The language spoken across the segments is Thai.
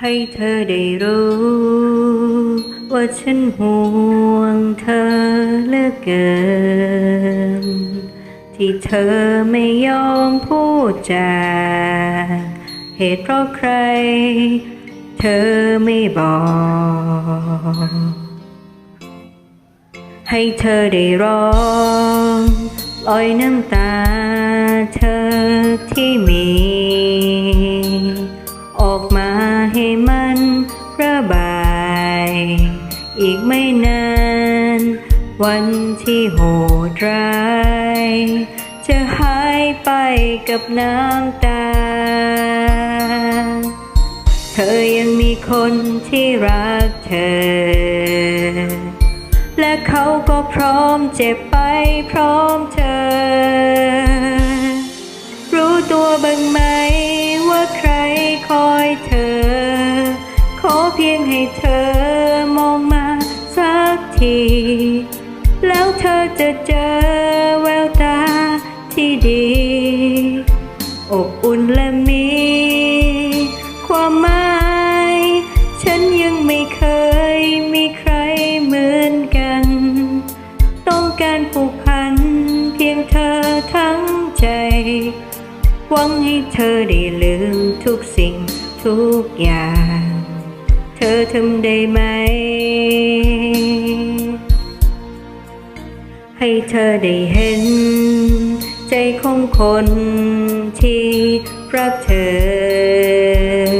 ให้เธอได้รู้ ว่าฉันห่วงเธอเหลือเกิน ที่เธอไม่ยอมพูดจาเหตุเพราะใคร เธอไม่บอก ให้เธอได้ร้องล่อยน้ำตาเธอที่มี ให้มันระบาย อีกไม่นาน วันที่โหดร้าย จะหายไปกับน้ำตา เธอยังมีคนที่รักเธอ และเขาก็พร้อมเจ็บไปพร้อมเธอ รู้ตัวบ้างไหมว่าใครคอยเธอ เพียงให้เธอมองมาสักที แล้วเธอจะเจอแววตาที่ดี อบอุ่นและมี ความหมาย ฉันยังไม่เคยมีใครเหมือนกัน ต้องการผูกพันเพียงเธอทั้งใจ หวังให้เธอได้ลืมทุกสิ่งทุกอย่าง เธอทำได้ไหม ให้เธอได้เห็น ใจของคนที่รักเธอ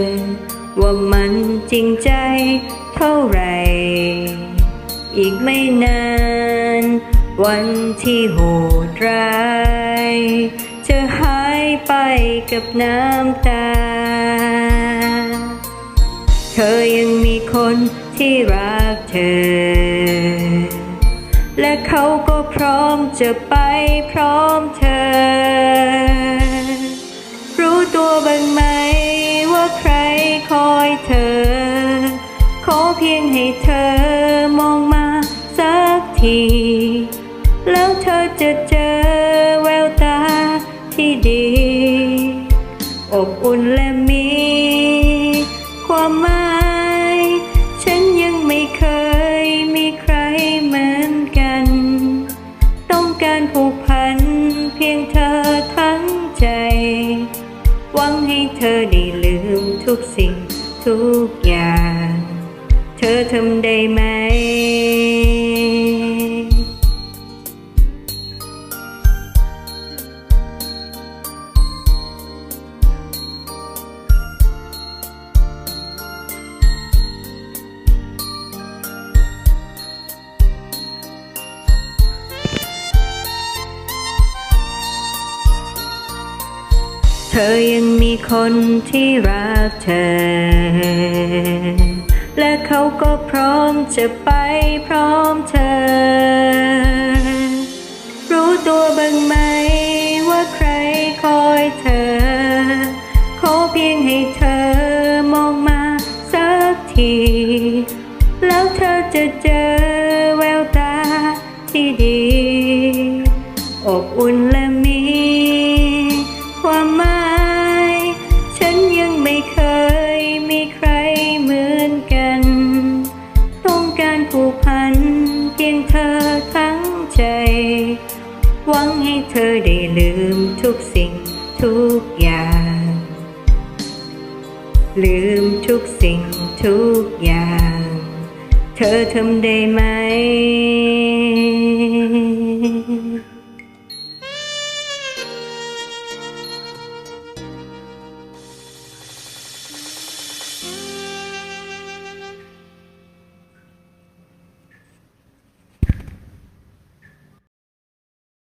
ว่ามันจริงใจเท่าไหรอีกไม่นาน วันที่โหดร้ายจะหายไปกับน้ำตา เธอยังมีคนที่รักเธอ และเขาก็พร้อมจะไปพร้อมเธอ รู้ตัวบ้างไหมว่าใครคอยเธอ ขอเพียงให้เธอมองมาสักที แล้วเธอจะเจอแววตาที่ดี อบอุ่นและมี ความหมาย ฉันยังไม่เคยมีใครเหมือนกัน ต้องการผูกพันเพียงเธอทั้งใจ หวังให้เธอได้ลืมทุกสิ่งทุกอย่าง เธอทำได้ไหม ธอยังมีคนที่รักเธอ และเขาก็พร้อมจะไปพร้อมเธอ รู้ตัวบ้างไหมว่าใครคอยเธอ ขอเพียงให้เธอมองมาสักที แล้วเธอจะเจอแววตาที่ดี อบอุ่นและมี ธอได้ลืมทุกสิ่งทุกอย่าง ลืมทุกสิ่งทุกอย่าง เธอทำได้ไหม